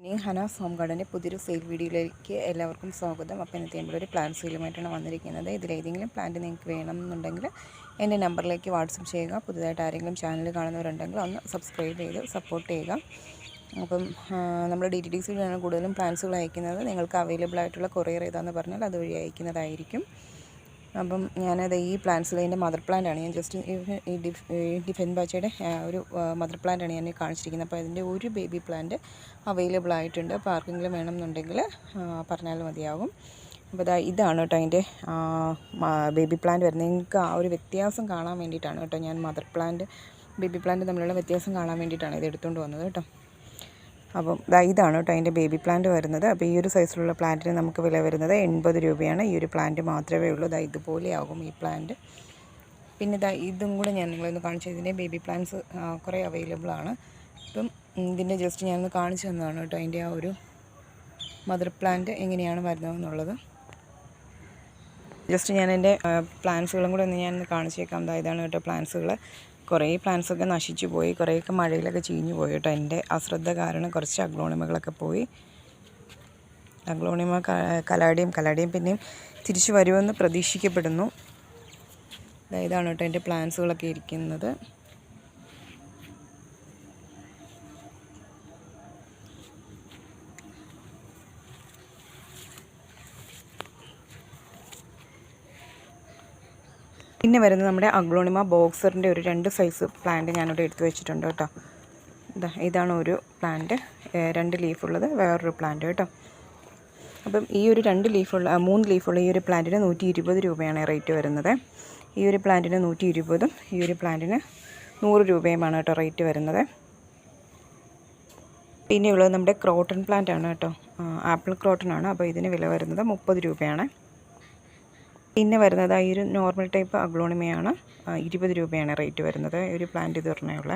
ഇനി ഹനാസ് ഹോം ഗാർഡന്റെ പുതിയൊരു സെയിൽ വീഡിയോയിലേക്ക് എല്ലാവർക്കും സ്വാഗതം. അപ്പോൾ ഇന്നത്തെ നമ്മളൊരു പ്ലാൻ സെയിലുമായിട്ടാണ് വന്നിരിക്കുന്നത്. ഇതിലേതെങ്കിലും പ്ലാന്റ് നിങ്ങൾക്ക് വേണമെന്നുണ്ടെങ്കിൽ എന്റെ നമ്പറിലേക്ക് വാട്സപ്പ് ചെയ്യുക. പുതുതായിട്ട് ആരെങ്കിലും ചാനൽ കാണുന്നവരുണ്ടെങ്കിൽ ഒന്ന് സബ്സ്ക്രൈബ് ചെയ്ത് സപ്പോർട്ട് ചെയ്യുക. അപ്പം നമ്മൾ ഡി ടി ഡി കൂടുതലും പ്ലാൻസുകൾ അയക്കുന്നത്. നിങ്ങൾക്ക് അവൈലബിൾ ആയിട്ടുള്ള കൊറിയർ ഏതാണെന്ന് പറഞ്ഞാൽ അതുവഴി അയക്കുന്നതായിരിക്കും. അപ്പം ഞാനത് ഈ പ്ലാന്റ്സിൽ അതിന്റെ മദർ പ്ലാന്റാണ് ഞാൻ ജസ്റ്റ് ഈ ഡിഫ് ഈ ഡിഫൻ ബാച്ചയുടെ ഒരു മദർ പ്ലാന്റാണ് ഞാൻ കാണിച്ചിരിക്കുന്നത്. അപ്പോൾ അതിന്റെ ഒരു ബേബി പ്ലാന്റ് അവൈലബിൾ ആയിട്ടുണ്ട്. അപ്പോൾ ആർക്കെങ്കിലും വേണമെന്നുണ്ടെങ്കിൽ പറഞ്ഞാൽ മതിയാകും അപ്പോൾ ഇതാ ഇതാണ് കേട്ടോ അതിന്റെ ബേബി പ്ലാന്റ് വരുന്നത്. നിങ്ങൾക്ക് ആ ഒരു വ്യത്യാസം കാണാൻ വേണ്ടിയിട്ടാണ് കേട്ടോ ഞാൻ മദർ പ്ലാന്റ് ബേബി പ്ലാന്റ് തമ്മിലുള്ള വ്യത്യാസം കാണാൻ വേണ്ടിയിട്ടാണ് ഇത് എടുത്തുകൊണ്ട് വന്നത് കേട്ടോ. അപ്പം ഇതാണ് കേട്ടോ അതിന്റെ ബേബി പ്ലാന്റ് വരുന്നത്. അപ്പോൾ ഈ ഒരു സൈസിലുള്ള പ്ലാന്റിന് നമുക്ക് വില വരുന്നത് എൺപത് രൂപയാണ്. ഈ ഒരു പ്ലാന്റ് മാത്രമേ ഉള്ളൂ. ഇതാ ഇതുപോലെയാകും ഈ പ്ലാന്റ് പിന്നെ ഇതാ ഇതും കൂടെ ഞാൻ നിങ്ങളൊന്ന് കാണിച്ചതിന്റെ ബേബി പ്ലാന്റ്സ് കുറേ അവൈലബിൾ ആണ്. അപ്പം ഇതിന്റെ ജസ്റ്റ് ഞാനൊന്ന് കാണിച്ചു തന്നതാണ് കേട്ടോ അതിന്റെ ആ ഒരു മദർ പ്ലാന്റ് എങ്ങനെയാണ് വരുന്നതെന്നുള്ളത്. ജസ്റ്റ് ഞാൻ എന്റെ പ്ലാന്റ്സുകളും കൂടെ ഒന്ന് ഞാനൊന്ന് കാണിച്ചേക്കാം ഇതാണ് കേട്ടോ പ്ലാന്റ്സുകൾ കുറേ പ്ലാന്റ്സൊക്കെ നശിച്ചു പോയി. കുറേയൊക്കെ മഴയിലൊക്കെ ചീഞ്ഞു പോയി കേട്ടോ. എന്റെ അശ്രദ്ധ കാരണം കുറച്ച് അഗ്ലോണിമകളൊക്കെ പോയി. അഗ്ലോണിമ കലാടിയും കലാടിയും പിന്നെയും തിരിച്ചു വരുമെന്ന് പ്രതീക്ഷിക്കപ്പെടുന്നു. ഇതാണ് കേട്ടോ എന്റെ പ്ലാന്റ്സുകളൊക്കെ ഇരിക്കുന്നത്. പിന്നെ വരുന്നത് നമ്മുടെ അഗ്ലോണിമ ബോക്സറിന്റെ ഒരു രണ്ട് സൈസ് പ്ലാന്റ് ഞാനിവിടെ എടുത്തു വെച്ചിട്ടുണ്ട് കേട്ടോ. ഇതാ ഇതാണ് ഒരു പ്ലാന്റ് രണ്ട് ലീഫുള്ളത് വേറൊരു പ്ലാന്റ് കേട്ടോ. അപ്പം ഈ ഒരു രണ്ട് ലീഫുള്ള മൂന്ന് ലീഫുള്ള ഈ ഒരു പ്ലാന്റിന് നൂറ്റി ഇരുപത് രൂപയാണ് റേറ്റ് വരുന്നത്. ഈ ഒരു പ്ലാന്റിന് നൂറ്റി ഇരുപതും ഈ ഒരു പ്ലാന്റിന് നൂറ് രൂപയുമാണ് കേട്ടോ റേറ്റ് വരുന്നത്. പിന്നെയുള്ളത് നമ്മുടെ ക്രോട്ടൺ പ്ലാന്റ് ആണ് കേട്ടോ. ആപ്പിൾ ക്രോട്ടൺ ആണ്. അപ്പോൾ ഇതിന് വില വരുന്നത് മുപ്പത് രൂപയാണ്. പിന്നെ വരുന്നത് ഈ ഒരു നോർമൽ ടൈപ്പ് അഗ്ലോണിമയാണ്. ഇരുപത് രൂപയാണ് റേറ്റ് വരുന്നത്. ഒരു പ്ലാന്റ് ഇത് പറഞ്ഞുള്ള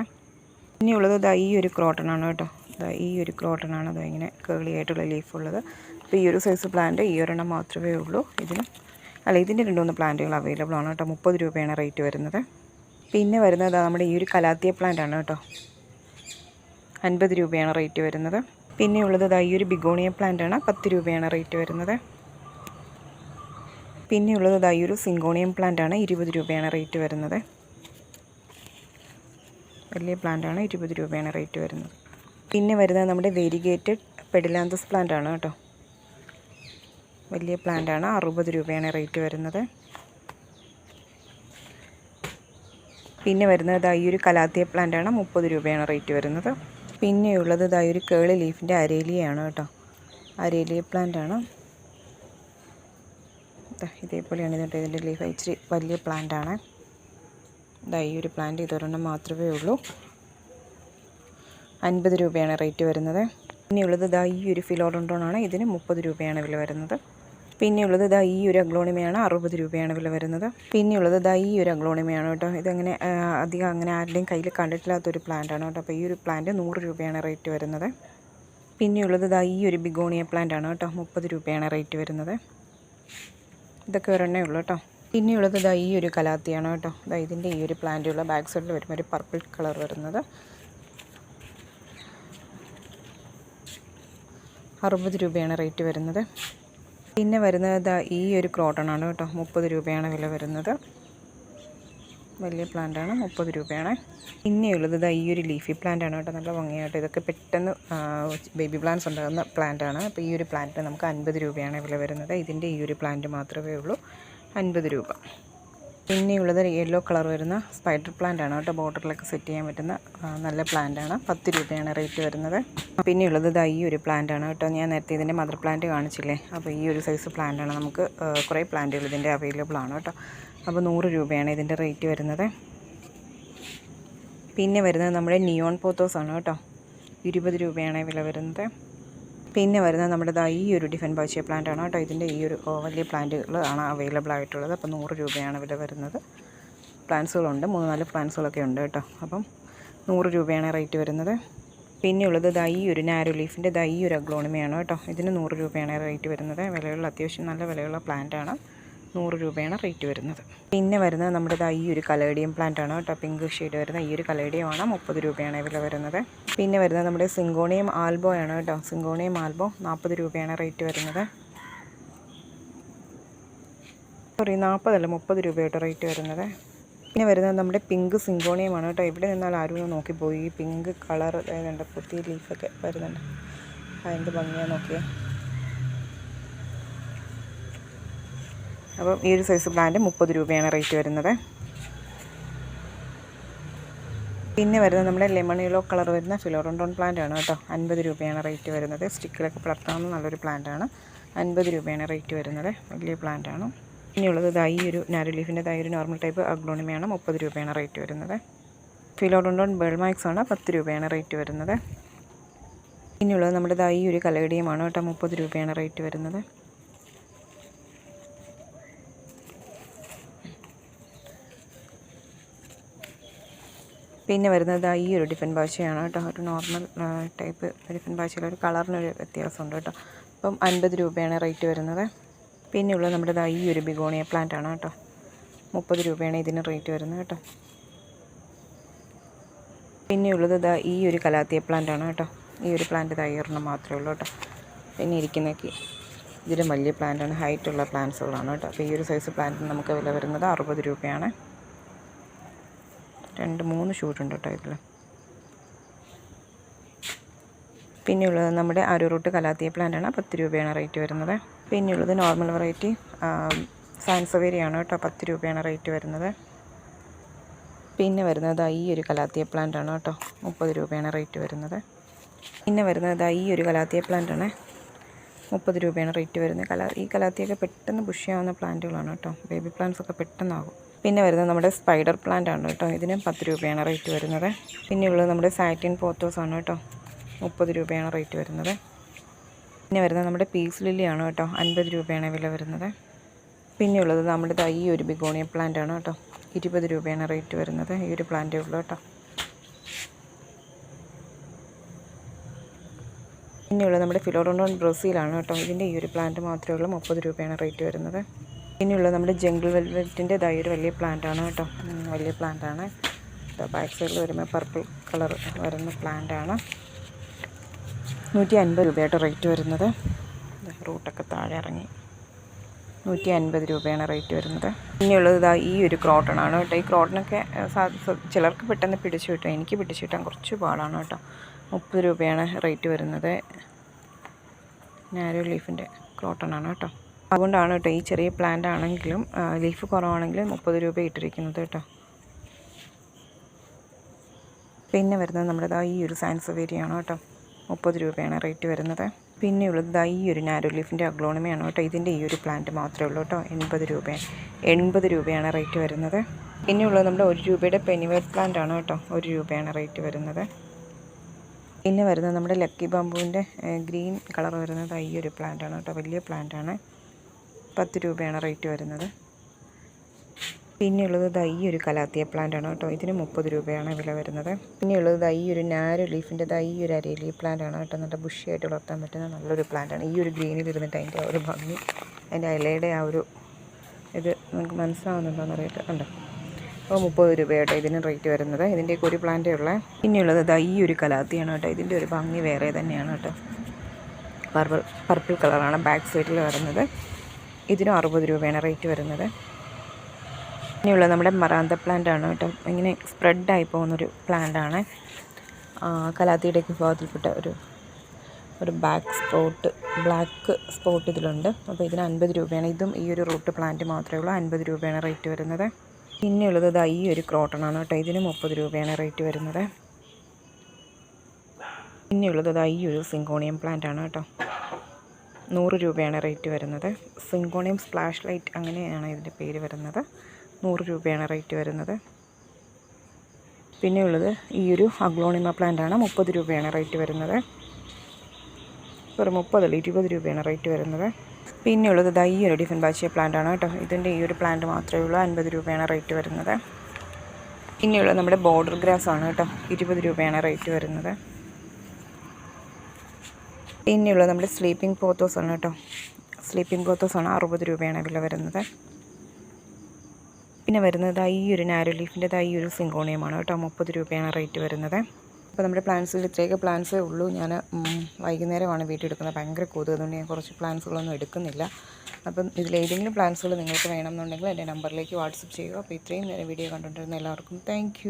പിന്നെയുള്ളത് ഇതാ ഈ ഒരു ക്രോട്ടൺ ആണ് കേട്ടോ. ഇതാ ഈ ഒരു ക്രോട്ടൺ ആണ് അതാ ഇങ്ങനെ കേളി ആയിട്ടുള്ള ലീഫ് ഉള്ളത്. അപ്പോൾ ഈ ഒരു സൈസ് പ്ലാന്റ് ഈ ഒരെണ്ണം മാത്രമേ ഉള്ളൂ ഇതിന്. അല്ല ഇതിന്റെ രണ്ട് മൂന്ന് പ്ലാന്റുകൾ അവൈലബിൾ ആണ് കേട്ടോ. മുപ്പത് രൂപയാണ് റേറ്റ് വരുന്നത്. പിന്നെ വരുന്നത് നമ്മുടെ ഈ ഒരു കലാത്തിയ പ്ലാന്റ് ആണ് കേട്ടോ. അൻപത് രൂപയാണ് റേറ്റ് വരുന്നത്. പിന്നെയുള്ളത് ഈ ഒരു ബിഗോണിയ പ്ലാന്റ് ആണ്. പത്ത് രൂപയാണ് റേറ്റ് വരുന്നത്. പിന്നെയുള്ളത് ഇതായി ഒരു സിങ്കോണിയം പ്ലാന്റ് ആണ് ഇരുപത് രൂപയാണ് റേറ്റ് വരുന്നത്. വലിയ പ്ലാന്റ് ആണ് ഇരുപത് രൂപയാണ് റേറ്റ് വരുന്നത്. പിന്നെ വരുന്നത് നമ്മുടെ വെരിഗേറ്റഡ് പെഡിലാന്തസ് പ്ലാന്റ് ആണ് കേട്ടോ. വലിയ പ്ലാന്റ് ആണ് അറുപത് രൂപയാണ് റേറ്റ് വരുന്നത്. പിന്നെ വരുന്നത് ഇതായി ഒരു കലാത്തിയ പ്ലാന്റ് ആണ് മുപ്പത് രൂപയാണ് റേറ്റ് വരുന്നത്. പിന്നെയുള്ളത് ഇതായി ഒരു കേളി ലീഫിന്റെ അരേലിയാണ് കേട്ടോ. അരേലിയ പ്ലാന്റ് ആണ്. ഇതേപോലെയാണ് ഇതിന്റെ ഇതിന്റെ ലീഫ് ഇച്ചിരി വലിയ പ്ലാന്റ് ആണ്. ഇതാ ഈ ഒരു പ്ലാന്റ് ഇതൊരെണ്ണം മാത്രമേ ഉള്ളൂ. അൻപത് രൂപയാണ് റേറ്റ് വരുന്നത്. പിന്നെയുള്ളത് ഇതാ ഈ ഒരു ഫിലോഡോണ്ടോണാണ് ഇതിന് മുപ്പത് രൂപയാണ് വില വരുന്നത്. പിന്നെയുള്ളത് ഇതാ ഈ ഒരു അഗ്ലോണിമയാണ് അറുപത് രൂപയാണ് വില വരുന്നത്. പിന്നെയുള്ളത് ഇതാ ഈ ഒരു അഗ്ലോണിമയാണ് കേട്ടോ. ഇതങ്ങനെ അധികം അങ്ങനെ ആരുടെയും കയ്യിൽ കണ്ടിട്ടില്ലാത്തൊരു പ്ലാന്റ് ആണ് കേട്ടോ. അപ്പോൾ ഈ ഒരു പ്ലാന്റ് നൂറ് രൂപയാണ് റേറ്റ് വരുന്നത്. പിന്നെയുള്ളത് ഇതാ ഈ ഒരു ബിഗോണിയ പ്ലാന്റ് ആണ് കേട്ടോ. മുപ്പത് രൂപയാണ് റേറ്റ് വരുന്നത്. ഇതൊക്കെ ഒരെണ്ണേ ഉള്ളൂ കേട്ടോ. പിന്നെയുള്ളത് ഇതാ ഈ ഒരു കലാത്തിയാണ് കേട്ടോ. ഇതാ ഇതിന്റെ ഈ ഒരു പ്ലാന്റുള്ള ബാക്ക് സൈഡിൽ വരുമ്പോൾ ഒരു പർപ്പിൾ കളർ വരുന്നത്. അറുപത് രൂപയാണ് റേറ്റ് വരുന്നത്. പിന്നെ വരുന്നത് ഈ ഒരു ക്രോട്ടൺ ആണ് കേട്ടോ. മുപ്പത് രൂപയാണ് വില വരുന്നത്. വലിയ പ്ലാന്റാണ് മുപ്പത് രൂപയാണ്. പിന്നെയുള്ളത് ഇതാ ഈ ഒരു ലീഫി പ്ലാന്റ് ആണ് കേട്ടോ നല്ല ഭംഗിയായിട്ട്. ഇതൊക്കെ പെട്ടെന്ന് ബേബി പ്ലാന്റ്സ് ഉണ്ടാകുന്ന പ്ലാന്റ് ആണ്. അപ്പോൾ ഈ ഒരു പ്ലാന്റ് നമുക്ക് അൻപത് രൂപയാണ് വില വരുന്നത്. ഇതിന്റെ ഈ ഒരു പ്ലാന്റ് മാത്രമേ ഉള്ളൂ. അൻപത് രൂപ. പിന്നെയുള്ളത് യെല്ലോ കളർ വരുന്ന സ്പൈഡർ പ്ലാന്റ് ആണ് കേട്ടോ. ബോർഡറിലൊക്കെ സെറ്റ് ചെയ്യാൻ പറ്റുന്ന നല്ല പ്ലാന്റ് ആണ്. പത്ത് രൂപയാണ് റേറ്റ് വരുന്നത്. പിന്നെയുള്ളത് ഇതാ ഈ ഒരു പ്ലാന്റ് ആണ് കേട്ടോ. ഞാൻ നേരത്തെ ഇതിന്റെ മദർ പ്ലാന്റ് കാണിച്ചില്ലേ? അപ്പോൾ ഈ ഒരു സൈസ് പ്ലാന്റ് ആണ് നമുക്ക് കുറേ പ്ലാന്റുകൾ ഇതിന്റെ അവൈലബിൾ ആണ് കേട്ടോ. അപ്പോൾ നൂറ് രൂപയാണ് ഇതിന്റെ റേറ്റ് വരുന്നത്. പിന്നെ വരുന്നത് നമ്മുടെ നിയോൺ പോത്തോസ് ആണ് കേട്ടോ. ഇരുപത് രൂപയാണ് വില വരുന്നത്. പിന്നെ വരുന്നത് നമ്മുടെ ഈ ഒരു ഡിഫൻ ബാച്ചിയ പ്ലാന്റ് ആണ് കേട്ടോ. ഇതിന്റെ ഈ ഒരു വലിയ പ്ലാന്റുകൾ ആണ് അവൈലബിൾ ആയിട്ടുള്ളത്. അപ്പോൾ നൂറ് രൂപയാണ് വില വരുന്നത്. പ്ലാന്റ്സുകളുണ്ട്. മൂന്ന് നാല് പ്ലാന്റ്സുകളൊക്കെ ഉണ്ട് കേട്ടോ. അപ്പം നൂറ് രൂപയാണ് റേറ്റ് വരുന്നത്. പിന്നെയുള്ളത് ദാ ഒരു നാരോ ലീഫിന്റെ ദാ ഒരു അഗ്ലോണിമയാണ് കേട്ടോ. ഇതിന് നൂറ് രൂപയാണ് റേറ്റ് വരുന്നത്. വിലയുള്ള അത്യാവശ്യം നല്ല വിലയുള്ള പ്ലാന്റ് ആണ്. നൂറ് രൂപയാണ് റേറ്റ് വരുന്നത്. പിന്നെ വരുന്നത് നമ്മുടെ ഈ ഒരു കലേഡിയം പ്ലാന്റ് ആണ് കേട്ടോ. പിങ്ക് ഷെയ്ഡ് വരുന്ന ഈ ഒരു കലേഡിയം ആണ് മുപ്പത് രൂപയാണ് വില വരുന്നത്. പിന്നെ വരുന്നത് നമ്മുടെ സിങ്കോണിയം ആൽബോ ആണ് കേട്ടോ. സിങ്കോണിയം ആൽബോ നാൽപ്പത് രൂപയാണ് റേറ്റ് വരുന്നത്. സോറി നാൽപ്പതല്ല മുപ്പത് രൂപയായിട്ട് റേറ്റ് വരുന്നത്. പിന്നെ വരുന്നത് നമ്മുടെ പിങ്ക് സിങ്കോണിയമാണ് കേട്ടോ. എവിടെ നിന്നാൽ ആരും ഒന്ന് നോക്കിപ്പോയി. പിങ്ക് കളർ ഏതുണ്ട് പുതിയ ലീഫൊക്കെ വരുന്നുണ്ട്. അതിന്റെ ഭംഗിയാണ് നോക്കിയേ. അപ്പം ഈ ഒരു സൈസ് പ്ലാന്റ് മുപ്പത് രൂപയാണ് റേറ്റ് വരുന്നത്. പിന്നെ വരുന്നത് നമ്മുടെ ലെമൺ യെല്ലോ കളർ വരുന്ന ഫിലോറോണ്ടോൺ പ്ലാന്റ് ആണ് കേട്ടോ. അൻപത് രൂപയാണ് റേറ്റ് വരുന്നത്. സ്റ്റിക്കിലൊക്കെ പുലർത്താവുന്ന നല്ലൊരു പ്ലാന്റ് ആണ്. അൻപത് രൂപയാണ് റേറ്റ് വരുന്നത്. വലിയ പ്ലാന്റ് ആണ്. ഇനിയുള്ളത് ഈ ഒരു നാരോ ലീഫിന്റെ ഒരു നോർമൽ ടൈപ്പ് അഗ്ലോണിമയാണ് മുപ്പത് രൂപയാണ് റേറ്റ് വരുന്നത്. ഫിലോഡോണ്ടോൺ ബേൾമാക്സ് ആണ് പത്ത് രൂപയാണ് റേറ്റ് വരുന്നത്. ഇനിയുള്ളത് നമ്മുടെ ഈ ഒരു കലേഡിയമാണ് കേട്ടോ. മുപ്പത് രൂപയാണ് റേറ്റ് വരുന്നത്. പിന്നെ വരുന്നത് ഈ ഒരു ഡിഫൻ ഭാഷയാണ് കേട്ടോ. ഒരു നോർമൽ ടൈപ്പ് ഡിഫൻ ഭാഷയിൽ ഒരു കളറിനൊരു വ്യത്യാസമുണ്ട് കേട്ടോ. അപ്പം അൻപത് രൂപയാണ് റേറ്റ് വരുന്നത്. പിന്നെ ഉള്ളത് നമ്മുടെ ഈ ഒരു ബിഗോണിയ പ്ലാന്റ് ആണ് കേട്ടോ. മുപ്പത് രൂപയാണ് ഇതിന് റേറ്റ് വരുന്നത് കേട്ടോ. പിന്നെ ഉള്ളത് ദാ ഈ ഒരു കലാത്തിയ പ്ലാന്റ് ആണ് കേട്ടോ. ഈ ഒരു പ്ലാന്റ് ഒരെണ്ണം മാത്രമേ ഉള്ളൂ കേട്ടോ. പിന്നെ ഇരിക്കുന്നൊക്കെ ഇതിലും വലിയ പ്ലാന്റാണ് ഹൈറ്റുള്ള പ്ലാന്റ്സുകളാണ് കേട്ടോ. അപ്പോൾ ഈ ഒരു സൈസ് പ്ലാന്റിന് നമുക്ക് വില വരുന്നത് അറുപത് രൂപയാണ്. രണ്ട് മൂന്ന് ഷൂട്ടുണ്ട് കേട്ടോ ഇതിൽ പിന്നെയുള്ളത് നമ്മുടെ അരൂറൂട്ട് കലാത്തിയ പ്ലാന്റാണ്. പത്ത് രൂപയാണ് റേറ്റ് വരുന്നത്. പിന്നെയുള്ളത് നോർമൽ വെറൈറ്റി സാൻസവേരിയാണ് കേട്ടോ പത്ത് രൂപയാണ് റേറ്റ് വരുന്നത്. പിന്നെ വരുന്നത് ഈ ഒരു കലാത്തിയ പ്ലാന്റ് ആണ് കേട്ടോ മുപ്പത് രൂപയാണ് റേറ്റ് വരുന്നത്. പിന്നെ വരുന്നത് ഈ ഒരു കലാത്തിയ പ്ലാന്റ് ആണ് മുപ്പത് രൂപയാണ് റേറ്റ് വരുന്നത്. കലാ ഈ കലാത്തിയൊക്കെ പെട്ടെന്ന് ബുഷിയാവുന്ന പ്ലാന്റുകളാണ് കേട്ടോ. ബേബി പ്ലാന്റ്സ് ഒക്കെ പെട്ടെന്നാകും. പിന്നെ വരുന്നത് നമ്മുടെ സ്പൈഡർ പ്ലാന്റ് ആണ് കേട്ടോ. ഇതിന് പത്ത് രൂപയാണ് റേറ്റ് വരുന്നത്. പിന്നെ ഉള്ളത് നമ്മുടെ സാറ്റിൻ പോത്തോസ് ആണ് കേട്ടോ. മുപ്പത് രൂപയാണ് റേറ്റ് വരുന്നത്. പിന്നെ വരുന്നത് നമ്മുടെ പീസ് ലില്ലിയാണ് കേട്ടോ. അൻപത് രൂപയാണ് വില വരുന്നത്. പിന്നെ ഉള്ളത് നമ്മുടെ ഈ ഒരു ബിഗോണിയ പ്ലാന്റ് ആണ് കേട്ടോ. ഇരുപത് രൂപയാണ് റേറ്റ് വരുന്നത് ഈ ഒരു പ്ലാന്റേ ഉള്ളൂ കേട്ടോ. പിന്നെയുള്ളത് നമ്മുടെ ഫിലോഡോണ്ടോൺ ബ്രസീലാണ് കേട്ടോ. ഇതിന്റെ ഈ ഒരു പ്ലാന്റ് മാത്രമേ ഉള്ളൂ. മുപ്പത് രൂപയാണ് റേറ്റ് വരുന്നത്. പിന്നെയുള്ളത് നമ്മുടെ ജംഗിൾ വെൽവെറ്റിന്റെ ഇതായി ഒരു വലിയ പ്ലാന്റ് ആണ് കേട്ടോ. വലിയ പ്ലാന്റ് ആണ്. ബാക്ക് സൈഡിൽ വരുമ്പോൾ പർപ്പിൾ കളർ വരുന്ന പ്ലാന്റ് ആണ്. നൂറ്റി അൻപത് രൂപയായിട്ട് റേറ്റ് വരുന്നത് റൂട്ടൊക്കെ താഴെ ഇറങ്ങി. നൂറ്റി അൻപത് രൂപയാണ് റേറ്റ് വരുന്നത്. പിന്നെയുള്ളത് ഇതാ ഈ ഒരു ക്രോട്ടൺ ആണ് കേട്ടോ. ഈ സാ- ചിലർക്ക് പെട്ടെന്ന് പിടിച്ചു കിട്ടും. എനിക്ക് പിടിച്ചു കിട്ടാൻ കുറച്ച് പാടാണ് കേട്ടോ. മുപ്പത് രൂപയാണ് റേറ്റ് വരുന്നത്. നാരോ ലീഫിന്റെ ക്രോട്ടൺ ആണ് കേട്ടോ. അതുകൊണ്ടാണ് കേട്ടോ ഈ ചെറിയ പ്ലാന്റ് ആണെങ്കിലും ലീഫ് കുറവാണെങ്കിലും മുപ്പത് രൂപ ഇട്ടിരിക്കുന്നത് കേട്ടോ. പിന്നെ വരുന്നത് നമ്മുടെ ദാ ഈ ഒരു സയൻസ് വേരിയാണ് കേട്ടോ. മുപ്പത് രൂപയാണ് റേറ്റ് വരുന്നത്. പിന്നെയുള്ളത് ദാ ഈ ഒരു നാരോ ലീഫിന്റെ അഗ്ലോണമിയാണ് കേട്ടോ. ഇതിന്റെ ഈ ഒരു പ്ലാന്റ് മാത്രമേ ഉള്ളൂ കേട്ടോ. എൺപത് രൂപ എൺപത് രൂപയാണ് റേറ്റ് വരുന്നത്. പിന്നെയുള്ളത് നമ്മുടെ ഒരു രൂപയുടെ പെനിവേഡ് പ്ലാന്റ് ആണ് കേട്ടോ. ഒരു രൂപയാണ് റേറ്റ് വരുന്നത്. പിന്നെ വരുന്നത് നമ്മുടെ ലക്കി ബാമ്പുവിന്റെ ഗ്രീൻ കളർ വരുന്നത് ഈ ഒരു പ്ലാന്റ് ആണ് കേട്ടോ. വലിയ പ്ലാന്റ് ആണ്. പത്ത് രൂപയാണ് റേറ്റ് വരുന്നത്. പിന്നെയുള്ളത് ദാ ഈ ഒരു കലാത്തിയ പ്ലാന്റ് ആണ് കേട്ടോ. ഇതിന് മുപ്പത് രൂപയാണ് വില വരുന്നത്. പിന്നെയുള്ളത് ദാ ഈ ഒരു നാരോ ലീഫിന്റെ ദാ ഈ ഒരു അരേലി പ്ലാന്റ് ആണ് കേട്ടോ. നല്ല ബുഷിയായിട്ട് വളർത്താൻ പറ്റുന്ന നല്ലൊരു പ്ലാന്റ് ആണ്. ഈ ഒരു ഗ്രീനിൽ ഇരുന്നിട്ട് അതിന്റെ ഒരു ഭംഗി അതിന്റെ ഇലയുടെ ആ ഒരു ഇത് നിങ്ങൾക്ക് മനസ്സിലാവുന്നുണ്ടോയെന്ന് അറിയട്ടെ. കണ്ടോ? അപ്പോൾ മുപ്പത് രൂപയാട്ടോ ഇതിന് റേറ്റ് വരുന്നത്. ഇതിന്റെയൊക്കെ ഒരു പ്ലാന്റേ ഉള്ളത് പിന്നെയുള്ളത് ദാ ഈ ഒരു കലാത്തിയാണ് കേട്ടോ. ഇതിന്റെ ഒരു ഭംഗി വേറെ തന്നെയാണ് കേട്ടോ. പർപ്പിൾ പർപ്പിൾ കളറാണ് ബാക്ക് സൈഡിൽ വരുന്നത്. ഇതിനും അറുപത് രൂപയാണ് റേറ്റ് വരുന്നത്. ഇനിയുള്ള നമ്മുടെ മറാന്ത പ്ലാന്റ് ആണ് കേട്ടോ. ഇങ്ങനെ സ്പ്രെഡായി പോകുന്നൊരു പ്ലാന്റ് ആണ്. കലാത്തിയുടെ വിഭാഗത്തിൽപ്പെട്ട ഒരു ഒരു ബാക്ക് സ്പോട്ട് ബ്ലാക്ക് സ്പോട്ട് ഇതിലുണ്ട്. അപ്പോൾ ഇതിന് അൻപത് രൂപയാണ്. ഇതും ഈ ഒരു റൂട്ട് പ്ലാന്റ് മാത്രമേ ഉള്ളൂ. അൻപത് രൂപയാണ് റേറ്റ് വരുന്നത്. പിന്നെയുള്ളത് ഇതാ ഈ ഒരു ക്രോട്ടൺ ആണ് കേട്ടോ. ഇതിന് മുപ്പത് രൂപയാണ് റേറ്റ് വരുന്നത്. പിന്നെയുള്ളത് ഈ ഒരു സിങ്കോണിയം പ്ലാന്റ് ആണ് കേട്ടോ. നൂറ് രൂപയാണ് റേറ്റ് വരുന്നത്. സിങ്കോണിയം സ്പ്ലാഷ് ലൈറ്റ് അങ്ങനെയാണ് ഇതിന്റെ പേര് വരുന്നത്. നൂറ് രൂപയാണ് റേറ്റ് വരുന്നത്. പിന്നെയുള്ളത് ഈ ഒരു അഗ്ലോണിമ പ്ലാന്റ് ആണ്. മുപ്പത് രൂപയാണ് റേറ്റ് വരുന്നത്. ഒരു മുപ്പതല്ല ഇരുപത് രൂപയാണ് റേറ്റ് വരുന്നത്. പിന്നെയുള്ളത് ദാ ഈ ഒരു ഡിഫൻ ബാച്ചിയ പ്ലാന്റ് ആണ് കേട്ടോ. ഇതിന്റെ ഈ ഒരു പ്ലാന്റ് മാത്രമേ ഉള്ളൂ. അൻപത് രൂപയാണ് റേറ്റ് വരുന്നത്. പിന്നെയുള്ളത് നമ്മുടെ ബോർഡർ ഗ്രാസ് ആണ് കേട്ടോ. ഇരുപത് രൂപയാണ് റേറ്റ് വരുന്നത്. പിന്നെയുള്ളത് നമ്മുടെ സ്ലീപ്പിംഗ് പോത്തോസ് ആണ് കേട്ടോ. സ്ലീപ്പിംഗ് പോത്തോസ് ആണ് അറുപത് രൂപയാണ് വില വരുന്നത്. പിന്നെ വരുന്നത് ഈ ഒരു നാരോ ലീഫിന്റെ ഈ ഒരു സിങ്കോണിയമാണ് കേട്ടോ. മുപ്പത് രൂപയാണ് റേറ്റ് വരുന്നത്. അപ്പോൾ നമ്മുടെ പ്ലാൻസിൽ ഇത്രയൊക്കെ പ്ലാൻസേ ഉള്ളൂ. ഞാൻ വൈകുന്നേരമാണ് വീട്ടിൽ എടുക്കുന്നത്. ഭയങ്കര കൊതുക്. അതുകൊണ്ട് ഞാൻ കുറച്ച് പ്ലാൻസുകളൊന്നും എടുക്കുന്നില്ല. അപ്പം ഇതിലേതെങ്കിലും പ്ലാൻസുകൾ നിങ്ങൾക്ക് വേണമെന്നുണ്ടെങ്കിൽ എന്റെ നമ്പറിലേക്ക് വാട്സപ്പ് ചെയ്യുക. അപ്പോൾ ഇത്രയും നേരം വീഡിയോ കണ്ടുകൊണ്ടിരുന്ന എല്ലാവർക്കും താങ്ക്